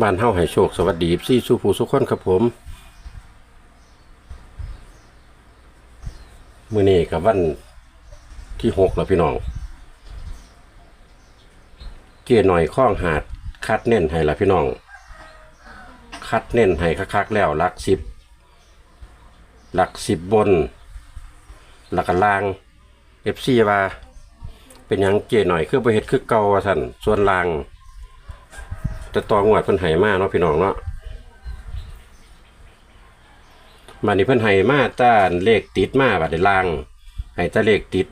บ้านเฮาให้โชคสวัสดีซี่สู้ผู้สุขคนครับผมมื้อนี้กับวันที่หกแล้วพี่น้องเจ้หน่อยข้องหาดคัดเน้นให้ละพี่น้อง คัดเน้นให้คักๆแล้วหลักสิบหลักสิบบน หลักล่างเอฟซีว่า เป็นยังเจ้หน่อยคือบ่เฮ็ดคือเก่าว่าซั่นส่วนล่าง จะตองวดเพิ่นไห้มาเนาะพี่น้องเนาะบัดนี้เพิ่นไห้มาต้านเลขติดมาบัดนี้ล่างให้แตาเลขติด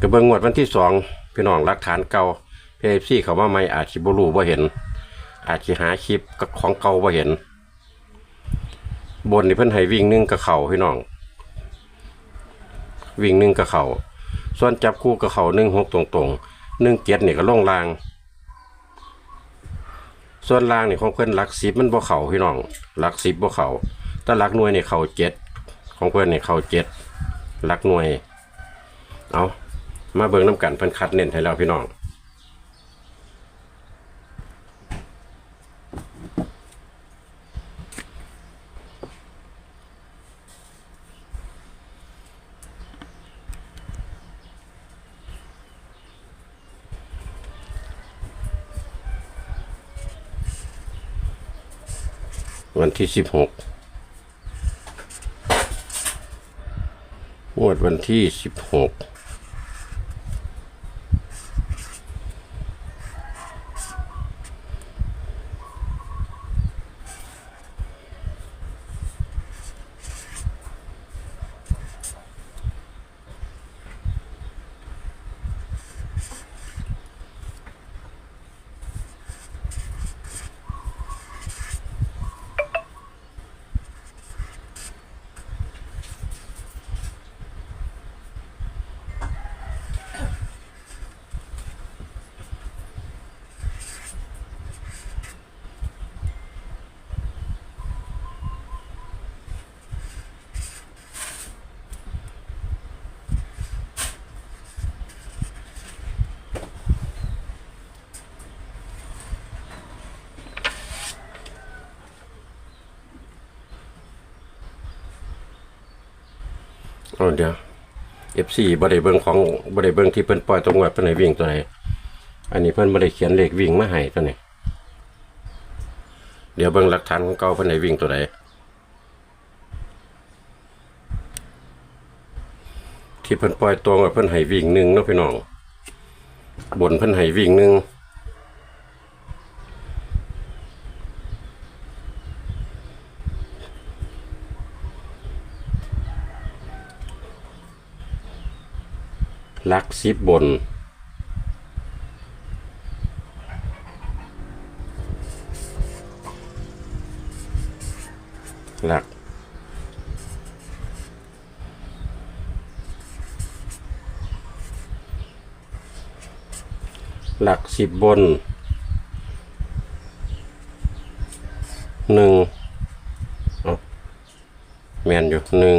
ก็เบิ่งงวดวันที่สองพี่น้องหลักฐานเก่า PFC เขามาใหม่อาจสิบรูบ่เห็น อาจสิหาคลิปกับของเก่าบ่เห็น บนนี่เพิ่นให้วิ่งหนึงกับเข่าพี่น้องวิ่งหนึงกับเข่าส่วนจับคู่กับเข่าหนึ่งหกตรงๆหนึ่งเจ็ดนี่ก็ล่งลาง ส่วนล่างนี่ของเพื่อนหลักสิบมันบ่เข่าพี่น้องหลักสิบบ่เข่าแต่หลักหน่วยนี่เข่าเจ็ดของเพื่อนนี่เข่าเจ็ดหลักหน่วยเอามาเบิ่งน้ำกันเพิ่นคัดเน้นให้แล้วพี่น้อง วันที่สิบหกงวดวันที่สิบหก เอาเดี๋ยวเอฟซีบ่ไดเบิงของบ่ไดเบิงที่เพิ่นปล่อยตรงวัดเพิ่นให้วิ่งตัวไหนอันนี้เพิ่นบ่ได้เขียนเลขวิ่งมาให้ตัวนี้เดี๋ยวเบิ่งหลักฐานของเก่าเพิ่นให้วิ่งตัวไหนที่เพิ่นปล่อยตรงวัดเพิ่นให้วิ่งหนึ่งเนาะพี่น้องบนเพิ่นให้วิ่งหนึ่ง ลักสิบบน หลักหลักสิบบนหนึ่งเอาแมนอยู่หนึ่ง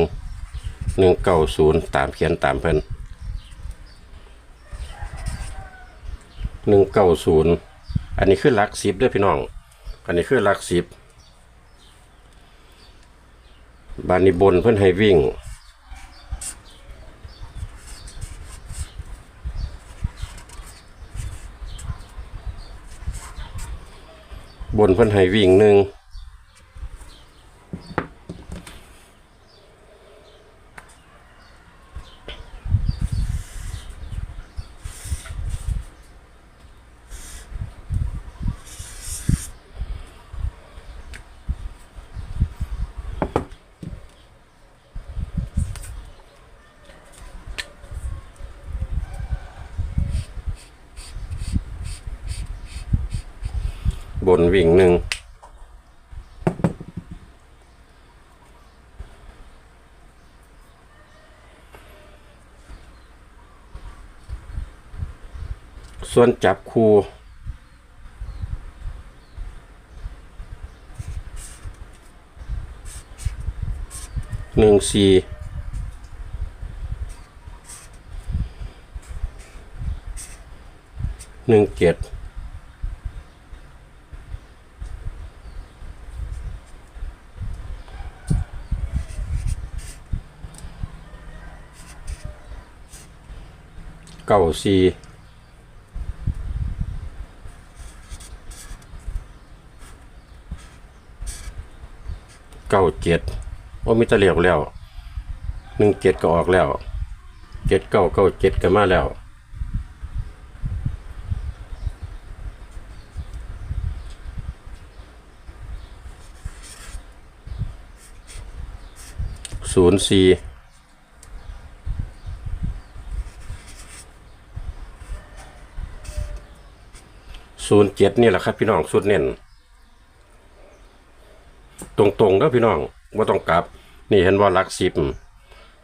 หนึ่งเก้าศูนย์ตามเขียนตามเพิ่น หนึ่งเก้าศูนย์อันนี้คือหลักสิบด้วยพี่น้อง อันนี้คือหลักสิบบานิบนเพื่อนให้วิ่งบนเพื่อนให้วิ่งหนึ่ง นวิ่งหนึ่งส่วนจับคูหนึ่งสี่หนึ่งเจ็ด ก้าสี่เก้าเจ็ดว่ามิตรเลียวแล้วหนึ่งเจ็ดก็ออกแล้วเจ็ดเก้าเก้าเจ็ดก็มาแล้วศูนย์สี่ ศูนย์เจ็ดนี่แหละครับ พี่น้องสุดเน้นตรงๆแล้วพี่น้องว่าต้องกลับ นี่เห็นว่าลักสิบ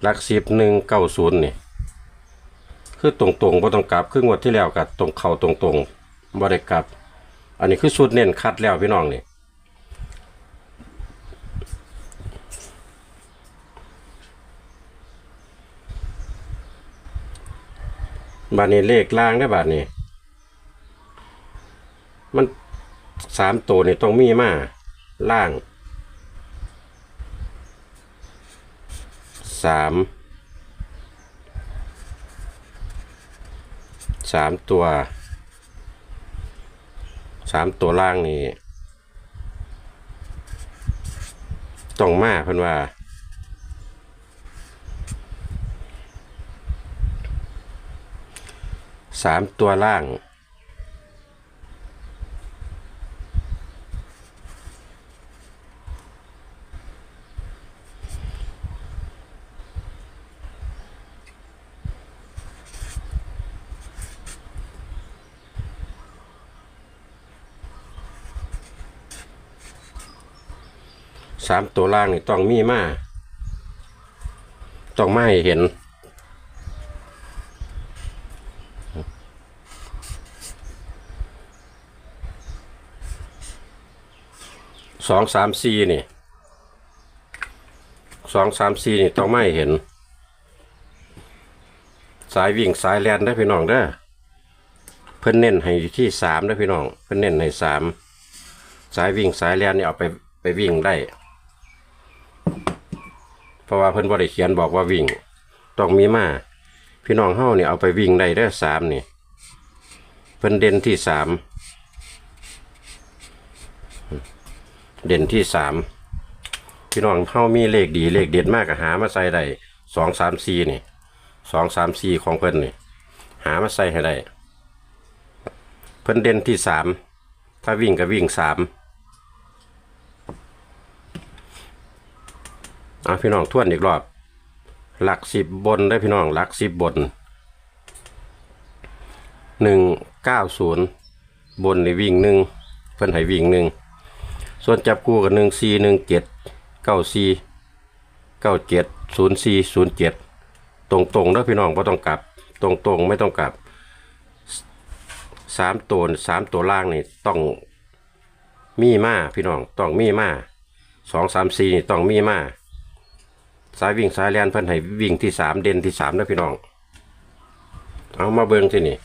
ลักสิบหนึ่งเก้าศูนย์นี่ คือตรงๆว่าต้องกลับคืองวดที่แล้วกับตรงเข่าตรงๆบ่ได้กลับ อันนี้คือสุดเน้นคัดแล้วพี่น้องนี่บาทนี้เลขล่างได้บาทนี้ มันสามตัวนี่ต้องมีมาล่างสามสามตัวสามตัวล่างนี่ต้องมาเพิ่นว่าสามตัวล่าง สามตัวล่างนี่ต้องมีมาต้องไม่เห็น สองสามสี่นี่สองสามสี่นี่ต้องไม่เห็น สายวิ่งสายแลนได้พี่น้องเด้อเพิ่นเน้นให้อยู่ที่สามได้พี่น้อง เพิ่นเน้นให้สามสายวิ่งสายแลนนี่เอาไปไปวิ่งได้ ราะว่าเพิ่นบ่ได้เขียนบอกว่าวิ่ง ต้องมีมา พี่น้องเฮาเนี่ยเอาไปวิ่งได้เด้อสามนี่เพิ่นเด่นที่สามเด่นที่สามพี่น้องเฮามีเลขดีเลขเด็ดมากก็หามาใส่ได้สองสามสี่นี่สองสามสี่ของเพิ่นนี่ หามาใส่ให้ได้ เพิ่นเด่นที่สามถ้าวิ่งก็วิ่งสาม อะพี่น้องทวนอีกรอบ หลักสิบบนได้พี่น้องหลักสิบบนหนึ่งเก้าศูนย์บนในวิ่งหนึ่งเพิ่นให้วิ่งหนึ่งส่วนจับคู่กับหนึ่งสี่หนึ่งเจ็ดเก้าสี่เก้าเจ็ดศูนย์สี่ศูนย์เจ็ดตรงตรงๆนะพี่น้องไม่ต้องกลับ ตรงตรงไม่ต้องกลับสามตัวสามตัวล่างนี่ต้องมีมาพี่น้องต้องมีมาสองสามสี่นี่ต้องมีมา สายวิ่งสายแลนเพิ่นให้วิ่งที่สามเด่นที่สามนะพี่น้อง เอามาเบิ่งที่นี่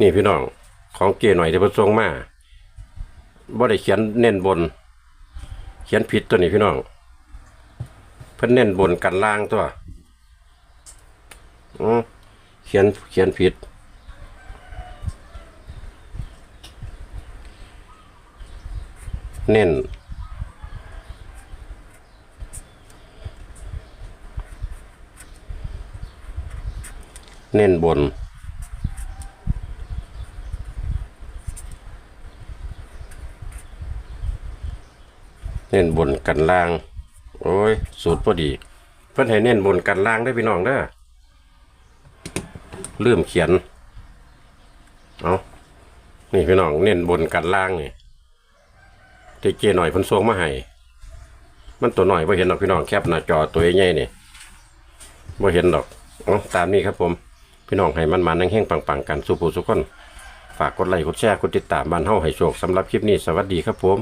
นี่พี่น้องของเก๋หน่อยที่เพิ่นส่งมาบ่ได้เขียนเน้นบน เขียนผิดตัวนี้พี่น้อง เพิ่นเน้นบนกันล่างตัวเขียนเขียนผิดเน้น เน้นบน เน้นบนกันล่าง โอ้ย สูตรพอดี เพิ่นให้เน้นบนกันล่างได้พี่น้องเด้อลืมเขียน เอานี่พี่น้อง เน้นบนกันล่างนี่ทีเจหน่อยพิ่นส่งมาให้มันตัวหน่อยบ่เห็นดอกพี่น้องแคปหน้าจอตัวใหญ่ๆนี่บ่เห็นดอกเอาตามนี้ครับผม พี่น้องให้มันมานั่งแห้งปังๆกันสุภูสุขคน ฝากกดไลค์กดแชร์กดติดตามบ้านเฮาให้โชคสำหรับคลิปนี้สวัสดีครับผม